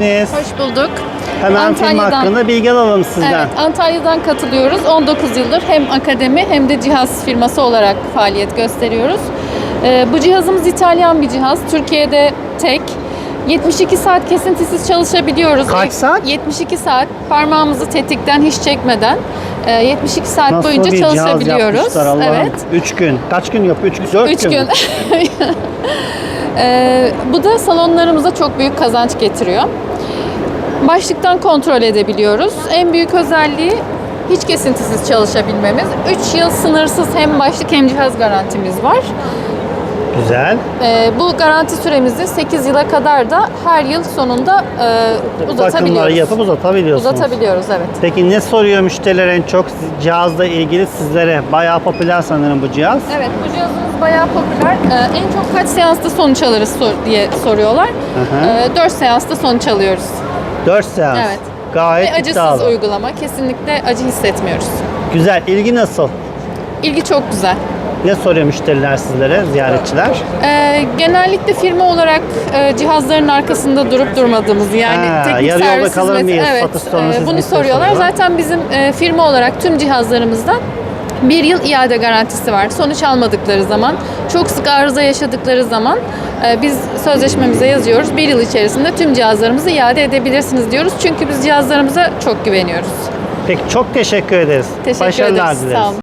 Hoş bulduk. Hemen film Antalya'dan- hakkında bilgi alalım sizden. Evet, Antalya'dan katılıyoruz. 19 yıldır hem akademi hem de cihaz firması olarak faaliyet gösteriyoruz. Ee, bu cihazımız İtalyan bir cihaz. Türkiye'de tek. 72 saat kesintisiz çalışabiliyoruz. Kaç saat? 72 saat. Parmağımızı tetikten hiç çekmeden e, 72 saat Nasıl boyunca bir cihaz çalışabiliyoruz. Allah'ım. Evet. Üç gün. Kaç gün yapıyor? Üç gün. Dört 3 gün. gün. Ee, bu da salonlarımıza çok büyük kazanç getiriyor. Başlıktan kontrol edebiliyoruz. En büyük özelliği hiç kesintisiz çalışabilmemiz. 3 yıl sınırsız hem başlık hem cihaz garantimiz var. Güzel. Ee, bu garanti süremizi 8 yıla kadar da her yıl sonunda e, Bakımları uzatabiliyoruz. yapıp uzatabiliyorsunuz. Uzatabiliyoruz evet. Peki ne soruyor müşteriler en çok cihazla ilgili sizlere? Bayağı popüler sanırım bu cihaz. Evet bu cihazımız bayağı popüler. Ee, en çok kaç seansta sonuç alırız sor- diye soruyorlar. hı. 4 seansta sonuç alıyoruz. 4 seans. Evet. Gayet Ve acısız iddialı. uygulama. Kesinlikle acı hissetmiyoruz. Güzel. İlgi nasıl? İlgi çok güzel. Ne soruyor müşteriler sizlere, ziyaretçiler? Ee, genellikle firma olarak e, cihazların arkasında durup durmadığımızı yani Ha, teknik yarı yolda servis kalır hizmeti- mıyız? Evet, Satış e, bunu soruyorlar. Zaten bizim e, firma olarak tüm cihazlarımızda bir yıl iade garantisi var. Sonuç almadıkları zaman, çok sık arıza yaşadıkları zaman e, biz sözleşmemize yazıyoruz. Bir yıl içerisinde tüm cihazlarımızı iade edebilirsiniz diyoruz. Çünkü biz cihazlarımıza çok güveniyoruz. Peki çok teşekkür ederiz. Teşekkür Başarılar ederiz. dileriz. Sağ olun.